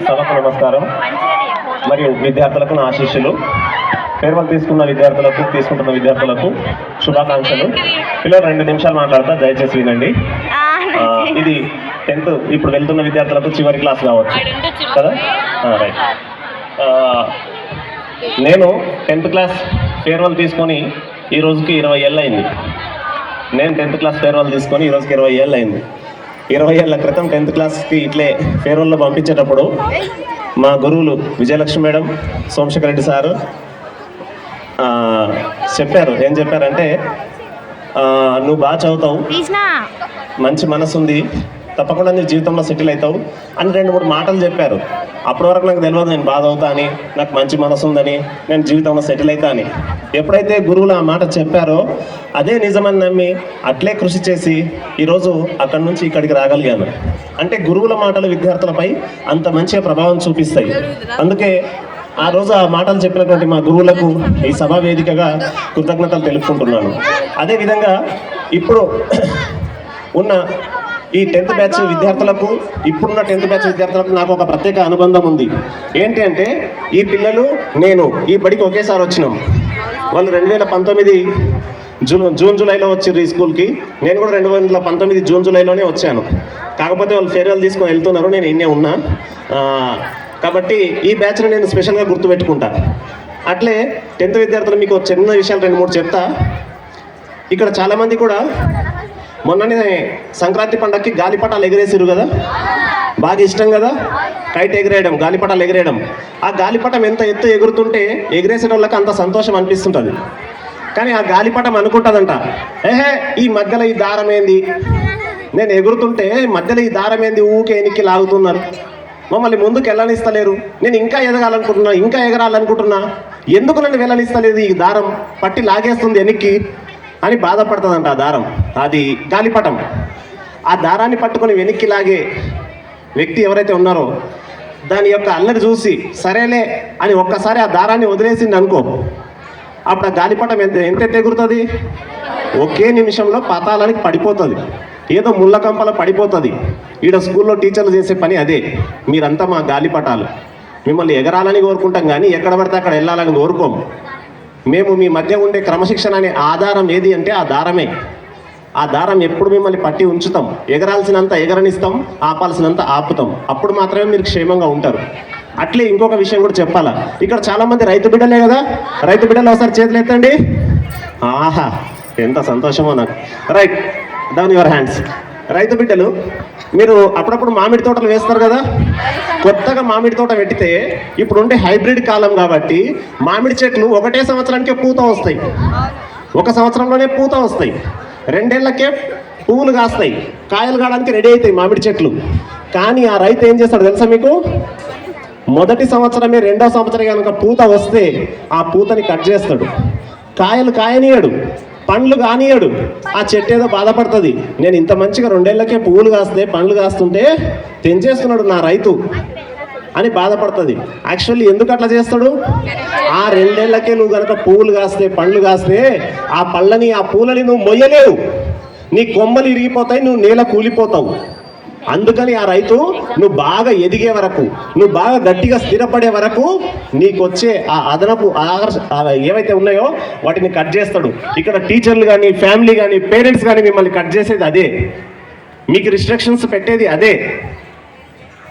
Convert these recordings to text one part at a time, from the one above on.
సభకు నమస్కారం. మరియు విద్యార్థులకు నా ఆశీస్సులు. ఫేర్వెల్ తీసుకున్న విద్యార్థులకు తీసుకుంటున్న విద్యార్థులకు శుభాకాంక్షలు. పిల్లలు రెండు నిమిషాలు మాట్లాడతా దయచేసి వినండి. ఇది టెన్త్ ఇప్పుడు వెళ్తున్న విద్యార్థులకు చివరి క్లాస్ కావచ్చు. కదా? రైట్. నేను టెన్త్ క్లాస్ ఫేర్వెల్ తీసుకొని ఈ రోజుకి ఇరవై ఏళ్ళు అయింది. నేను టెన్త్ క్లాస్ ఫేర్వెల్ తీసుకొని ఈ రోజుకి ఇరవై ఏళ్ళు అయింది. ఇరవై ఏళ్ళ క్రితం టెన్త్ క్లాస్కి ఇట్లే ఫేర్వెల్లో పంపించేటప్పుడు మా గురువులు విజయలక్ష్మి మేడం సోమశేఖర్ రెడ్డి సారు చెప్పారు. ఏం చెప్పారంటే నువ్వు బాగా చదువుతావు. మంచి మనసు ఉంది తప్పకుండా నీ జీవితంలో సెటిల్ అవుతావు అని రెండు మూడు మాటలు చెప్పారు. అప్పటి వరకు నాకు తెలియదు నేను బాధ అవుతా అని నాకు మంచి మనసు ఉందని నేను జీవితంలో సెటిల్ అవుతా అని. ఎప్పుడైతే గురువులు ఆ మాట చెప్పారో అదే నిజమని నమ్మి అట్లే కృషి చేసి ఈరోజు అక్కడి నుంచి ఇక్కడికి రాగలిగాను. అంటే గురువుల మాటలు విద్యార్థులపై అంత మంచి ప్రభావం చూపిస్తాయి. అందుకే ఆ రోజు ఆ మాటలు చెప్పినటువంటి మా గురువులకు ఈ సభా వేదికగా కృతజ్ఞతలు తెలుపుకుంటున్నాను. అదేవిధంగా ఇప్పుడు ఉన్న ఈ టెన్త్ బ్యాచ్ విద్యార్థులకు ఇప్పుడున్న టెన్త్ బ్యాచ్ విద్యార్థులకు నాకు ఒక ప్రత్యేక అనుబంధం ఉంది. ఏంటి అంటే ఈ పిల్లలు నేను ఈ బడికి ఒకేసారి వచ్చినాం. వాళ్ళు రెండు వేల పంతొమ్మిది జూన్ జూన్ జూలైలో వచ్చారు ఈ స్కూల్కి. నేను కూడా రెండు వేల పంతొమ్మిది జూన్ జూలైలోనే వచ్చాను. కాకపోతే వాళ్ళు ఫేర్వెల్ తీసుకొని వెళ్తున్నారు నేను ఇన్నే ఉన్నా. కాబట్టి ఈ బ్యాచ్ని నేను స్పెషల్గా గుర్తుపెట్టుకుంటా. అట్లే టెన్త్ విద్యార్థులు మీకు ఒక చిన్న విషయాలు రెండు మూడు చెప్తా. ఇక్కడ చాలామంది కూడా మొన్ననే సంక్రాంతి పండక్కి గాలిపటాలు ఎగిరేసారు కదా? బాగా ఇష్టం కదా? కైట్ ఎగిరేయడం గాలిపటాలు ఎగిరేయడం. ఆ గాలిపటం ఎంత ఎత్తు ఎగురుతుంటే ఎగిరేసిన వాళ్ళకి అంత సంతోషం అనిపిస్తుంటుంది. కానీ ఆ గాలిపటం అనుకుంటుందంట. ఏహే ఈ మధ్యలో ఈ దారం ఏంది? నేను ఎగురుతుంటే మధ్యలో ఈ దారం ఏంది? ఊకే ఎనికి లాగుతున్నారు. మమ్మల్ని ముందుకు వెళ్ళనిస్తలేరు. నేను ఇంకా ఎదగాలనుకుంటున్నా ఇంకా ఎగరాలనుకుంటున్నా. ఎందుకు నన్ను వెళ్ళనిస్తలేదు ఈ దారం? పట్టి లాగేస్తుంది వెనక్కి అని బాధపడుతుందంట ఆ దారం. అది గాలిపటం. ఆ దారాన్ని పట్టుకొని వెనక్కి లాగే వ్యక్తి ఎవరైతే ఉన్నారో దాని యొక్క అల్లరి చూసి సరేలే అని ఒక్కసారి ఆ దారాన్ని వదిలేసింది అనుకో అప్పుడు ఆ గాలిపటం ఎంత ఎంత ఎగురుతుంది ఒకే నిమిషంలో పతాలానికి పడిపోతుంది. ఏదో ముళ్ళకంపల పడిపోతుంది. ఈడ స్కూల్లో టీచర్లు చేసే పని అదే. మీరంతా మా గాలిపటాలు. మిమ్మల్ని ఎగరాలని కోరుకుంటాం కానీ ఎక్కడ పడితే అక్కడ వెళ్ళాలని కోరుకోము. మేము మీ మధ్య ఉండే క్రమశిక్షణ అనే ఆధారం ఏది అంటే ఆ దారమే. ఆ దారం ఎప్పుడు మిమ్మల్ని పట్టి ఉంచుతాం. ఎగరాల్సినంత ఎగరనిస్తాం ఆపాల్సినంత ఆపుతాం. అప్పుడు మాత్రమే మీరు క్షేమంగా ఉంటారు. అట్లే ఇంకొక విషయం కూడా చెప్పాలా. ఇక్కడ చాలా మంది రైతు బిడ్డలే కదా? రైతు బిడ్డలు ఒకసారి చేతులు ఎత్తండి. ఆహా ఎంత సంతోషమో నాకు. రైట్ డౌన్ యువర్ హ్యాండ్స్ రైతు బిడ్డలు మీరు అప్పుడప్పుడు మామిడి తోటలు వేస్తారు కదా? కొత్తగా మామిడి తోట పెట్టితే ఇప్పుడు ఉండే హైబ్రిడ్ కాలం కాబట్టి మామిడి చెట్లు ఒకటే సంవత్సరానికి పూత వస్తాయి. ఒక సంవత్సరంలోనే పూత వస్తాయి. రెండేళ్ళకే పువ్వులు కాస్తాయి. కాయలు కావడానికి రెడీ అవుతాయి మామిడి చెట్లు. కానీ ఆ రైతు ఏం చేస్తాడు తెలుసా మీకు? మొదటి సంవత్సరమే రెండో సంవత్సరం కనుక పూత వస్తే ఆ పూతని కట్ చేస్తాడు. కాయలు కాయనీయడు. పండ్లు కానీయడు. ఆ చెట్టు ఏదో బాధపడుతుంది. నేను ఇంత మంచిగా రెండేళ్ళకే పువ్వులు కాస్తే పండ్లు కాస్తుంటే తెంచేస్తున్నాడు నా రైతు అని బాధపడుతుంది. యాక్చువల్లీ ఎందుకు అట్లా చేస్తాడు? ఆ రెండేళ్ళకే నువ్వు కనుక పువ్వులు కాస్తే పండ్లు కాస్తే ఆ పళ్ళని ఆ పూలని నువ్వు మొయ్యలేవు. నీ కొమ్మలు ఇరిగిపోతాయి నువ్వు నేల కూలిపోతావు. అందుకని ఆ రైతు నువ్వు బాగా ఎదిగే వరకు నువ్వు బాగా గట్టిగా స్థిరపడే వరకు నీకు వచ్చే ఆ అదనపు ఆకర్ష ఏవైతే ఉన్నాయో వాటిని కట్ చేస్తాడు. ఇక్కడ టీచర్లు కానీ ఫ్యామిలీ కానీ పేరెంట్స్ కానీ మిమ్మల్ని కట్ చేసేది అదే. మీకు రిస్ట్రిక్షన్స్ పెట్టేది అదే.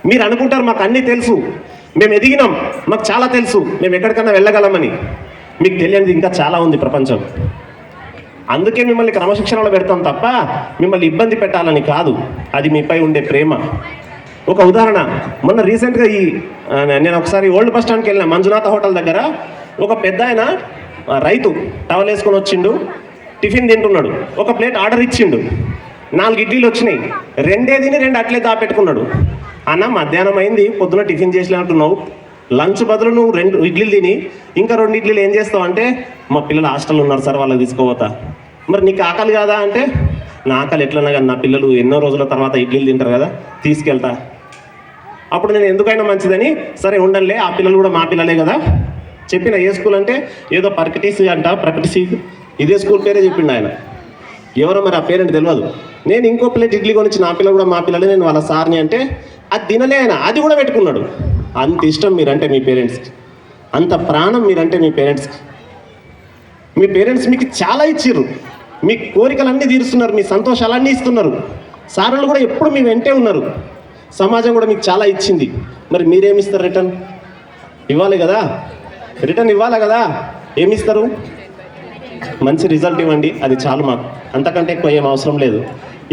మీరు అనుకుంటారు మాకు అన్నీ తెలుసు. మేము ఎదిగినాం మాకు చాలా తెలుసు. మేము ఎక్కడికన్నా వెళ్ళగలమని. మీకు తెలియనిది ఇంకా చాలా ఉంది ప్రపంచం. అందుకే మిమ్మల్ని క్రమశిక్షణలో పెడతాం తప్ప మిమ్మల్ని ఇబ్బంది పెట్టాలని కాదు. అది మీపై ఉండే ప్రేమ. ఒక ఉదాహరణ మొన్న రీసెంట్గా ఈ నేను ఒకసారి ఓల్డ్ బస్ స్టాండ్కి వెళ్ళిన మంజునాథ హోటల్ దగ్గర ఒక పెద్ద ఆయన రైతు టవల్ వేసుకొని వచ్చిండు టిఫిన్ తింటున్నాడు ఒక ప్లేట్ ఆర్డర్ ఇచ్చిండు నాలుగు ఇడ్లీలు వచ్చినాయి రెండే తిని రెండు అట్లే దాపెట్టుకున్నాడు. అన్న మధ్యాహ్నం అయింది పొద్దున టిఫిన్ చేసినట్టున్నావు లంచ్ బదులు నువ్వు రెండు ఇడ్లీలు తిని ఇంకా రెండు ఇడ్లీలు ఏం చేస్తావు అంటే మా పిల్లలు హాస్టల్ ఉన్నారు సార్ వాళ్ళకి తీసుకోపోతా మరి నీకు ఆకలి కాదా అంటే? నా ఆకలి ఎట్లన్నా కానీ నా పిల్లలు ఎన్నో రోజుల తర్వాత ఇడ్లీలు తింటారు కదా తీసుకెళ్తా. అప్పుడు నేను ఎందుకైనా మంచిదని సరే ఉండలే ఆ పిల్లలు కూడా మా పిల్లలే కదా. చెప్పిన ఏ స్కూల్ అంటే ఏదో పర్కటీస్ అంట ప్రకటిసి ఇదే స్కూల్ పేరే చెప్పిండు ఆయన. ఎవరో మరి ఆ పేరెంట్ తెలియదు నేను ఇంకో ప్లేట్ ఇడ్లీ కొనిచ్చి నా పిల్లలు కూడా మా పిల్లలే నేను వాళ్ళ సార్ని అంటే అది తినలే ఆయన అది కూడా పెట్టుకున్నాడు. అంత ఇష్టం మీరంటే మీ పేరెంట్స్కి అంత ప్రాణం మీరంటే మీ పేరెంట్స్కి మీ పేరెంట్స్ మీకు చాలా ఇచ్చిర్రు. మీ కోరికలన్నీ తీరుస్తున్నారు మీ సంతోషాలన్నీ ఇస్తున్నారు. సార్లు కూడా ఎప్పుడు మీ వెంటే ఉన్నారు. సమాజం కూడా మీకు చాలా ఇచ్చింది. మరి మీరేమిస్తారు రిటర్న్? ఇవ్వాలి కదా? రిటర్న్ ఇవ్వాలి కదా? ఏమిస్తారు మంచి రిజల్ట్ ఇవ్వండి. అది చాలు మాకు. అంతకంటే ఎక్కువ ఏం అవసరం లేదు.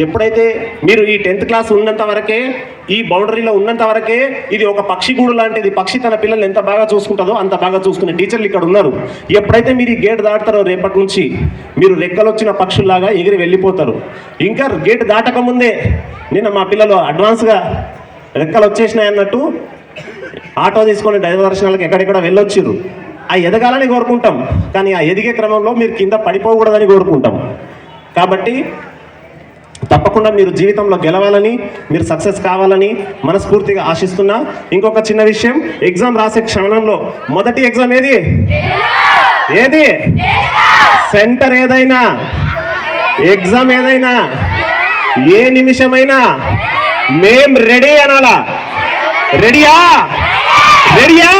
ఎప్పుడైతే మీరు ఈ టెన్త్ క్లాస్ ఉన్నంత వరకే ఈ బౌండరీలో ఉన్నంత వరకే ఇది ఒక పక్షిగూడు లాంటిది పక్షి తన పిల్లల్ని ఎంత బాగా చూసుకుంటుందో అంత బాగా చూసుకునే టీచర్లు ఇక్కడ ఉన్నారు. ఎప్పుడైతే మీరు ఈ గేట్ దాటుతారో రేపటి నుంచి మీరు రెక్కలు వచ్చిన పక్షుల్లాగా ఎగిరి వెళ్ళిపోతారు. ఇంకా గేట్ దాటక ముందే నిన్న మా పిల్లలు అడ్వాన్స్గా రెక్కలు వచ్చేసినాయి అన్నట్టు ఆటో తీసుకొని డ్రైవర్ దర్శనాలకు ఎక్కడెక్కడ వెళ్ళొచ్చిర్రు. ఆ ఎదగాలని కోరుకుంటాం కానీ ఆ ఎదిగే క్రమంలో మీరు కింద పడిపోకూడదని కోరుకుంటాం. కాబట్టి తప్పకుండా మీరు జీవితంలో గెలవాలని మీరు సక్సెస్ కావాలని మనస్ఫూర్తిగా ఆశిస్తున్నా. ఇంకొక చిన్న విషయం ఎగ్జామ్ రాసే క్షణంలో మొదటి ఎగ్జామ్ ఏది? ఏది? సెంటర్ ఏదైనా? ఎగ్జామ్ ఏదైనా? ఏ నిమిషమైనా? మేం రెడీ అనాలా? రెడీయా? రెడీయా?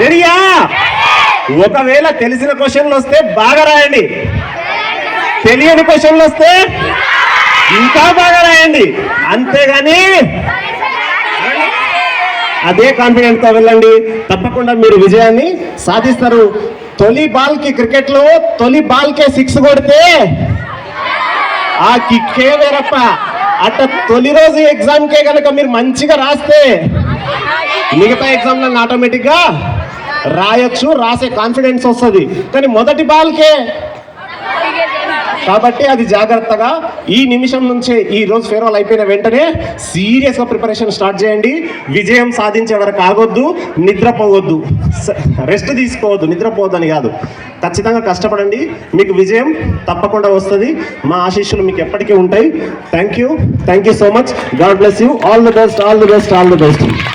రెడీయా? ఒకవేళ తెలిసిన క్వశ్చన్లు వస్తే బాగా రాయండి. తెలియని క్వశ్చన్లు వస్తే ఇంకా బాగా రాయండి. అంతేగాని అదే కాన్ఫిడెంట్తో వెళ్ళండి. తప్పకుండా మీరు విజయాన్ని సాధిస్తారు. తొలి బాల్కి క్రికెట్లో తొలి బాల్ కే సిక్స్ కొడితే ఆ కిక్కే వేరప్ప. అట్ట తొలి రోజు ఎగ్జామ్ కే కనుక మీరు మంచిగా రాస్తే మిగతా ఎగ్జామ్లను ఆటోమేటిక్గా రాయొచ్చు రాసే కాన్ఫిడెన్స్ వస్తుంది. కానీ మొదటి బాల్కే కాబట్టి అది జాగ్రత్తగా ఈ నిమిషం నుంచే ఈ రోజు ఫేర్వెల్ అయిపోయిన వెంటనే సీరియస్గా ప్రిపరేషన్ స్టార్ట్ చేయండి. విజయం సాధించే వరకు ఆగొద్దు నిద్రపోవద్దు. రెస్ట్ తీసుకోవద్దు నిద్రపోవద్దని కాదు. ఖచ్చితంగా కష్టపడండి. మీకు విజయం తప్పకుండా వస్తుంది. మా ఆశీస్సులు మీకు ఎప్పటికీ ఉంటాయి. Thank you thank you so much God bless you all the best all the best all the best